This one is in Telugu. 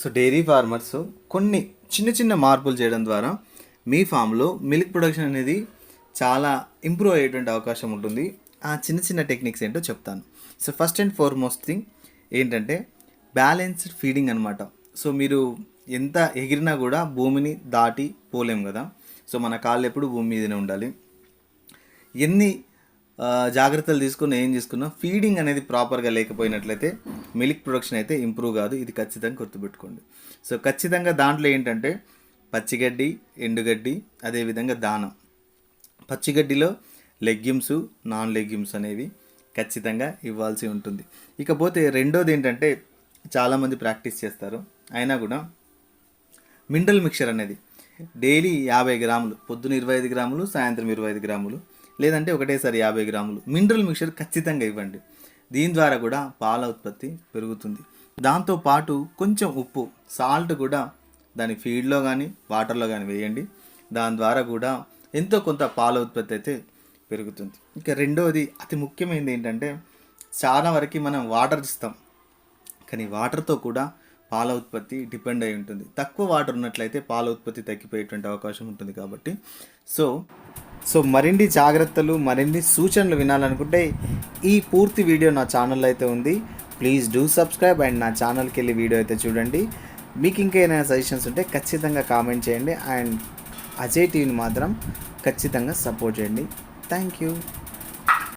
సో డైరీ ఫార్మర్స్ కొన్ని చిన్న చిన్న మార్పులు చేయడం ద్వారా మీ ఫామ్లో మిల్క్ ప్రొడక్షన్ అనేది చాలా ఇంప్రూవ్ అయ్యేటువంటి అవకాశం ఉంటుంది. ఆ చిన్న చిన్న టెక్నిక్స్ ఏంటో చెప్తాను. So first and foremost thing ఏంటంటే బ్యాలెన్స్డ్ ఫీడింగ్ అనమాట సో మీరు ఎంత ఎగిరినా కూడా భూమిని దాటి పోలేం కదా. సో మన కాళ్ళు ఎప్పుడు భూమి మీదనే ఉండాలి. ఎన్ని జాగ్రత్తలు తీసుకుని ఏం తీసుకున్నా ఫీడింగ్ అనేది ప్రాపర్గా లేకపోయినట్లయితే మిల్క్ ప్రొడక్షన్ అయితే ఇంప్రూవ్ కాదు ఇది ఖచ్చితంగా గుర్తుపెట్టుకోండి. సో ఖచ్చితంగా దాంట్లో ఏంటంటే పచ్చిగడ్డి ఎండుగడ్డి అదేవిధంగా దానం. పచ్చిగడ్డిలో లెగ్యూమ్స్ నాన్ లెగ్యూమ్స్ అనేవి ఖచ్చితంగా ఇవ్వాల్సి ఉంటుంది. ఇకపోతే రెండోది ఏంటంటే చాలామంది ప్రాక్టీస్ చేస్తారు. అయినా కూడా మినరల్ మిక్చర్ అనేది డైలీ యాభై గ్రాములు పొద్దున ఇరవై ఐదు గ్రాములు సాయంత్రం ఇరవై ఐదు గ్రాములు లేదంటే ఒకటేసారి యాభై గ్రాములు మినరల్ మిక్చర్ ఖచ్చితంగా ఇవ్వండి. దీని ద్వారా కూడా పాల ఉత్పత్తి పెరుగుతుంది. దాంతో పాటు కొంచెం ఉప్పు సాల్ట్ కూడా దాని ఫీడ్లో కానీ వాటర్లో కానీ వేయండి. దాని ద్వారా కూడా ఎంతో కొంత పాల ఉత్పత్తి అయితే పెరుగుతుంది. ఇంకా రెండవది అతి ముఖ్యమైనది ఏంటంటే చాలా వరకు మనం వాటర్ ఇస్తాం కానీ వాటర్తో కూడా పాల ఉత్పత్తి డిపెండ్ అయి ఉంటుంది. తక్కువ వాటర్ ఉన్నట్లయితే పాల ఉత్పత్తి తగ్గిపోయేటువంటి అవకాశం ఉంటుంది కాబట్టి. సో సో మరిన్ని జాగ్రత్తలు మరిన్ని సూచనలు వినాలనుకుంటే ఈ పూర్తి వీడియో నా ఛానల్లో అయితే ఉంది. ప్లీజ్ డూ సబ్స్క్రైబ్ అండ్ నా ఛానల్కి వెళ్ళి వీడియో అయితే చూడండి. మీకు ఇంకా ఏమైనా సజెషన్స్ ఉంటే ఖచ్చితంగా కామెంట్ చేయండి. అండ్ అజయ్ టీవీని మాత్రం ఖచ్చితంగా సపోర్ట్ చేయండి. Thank you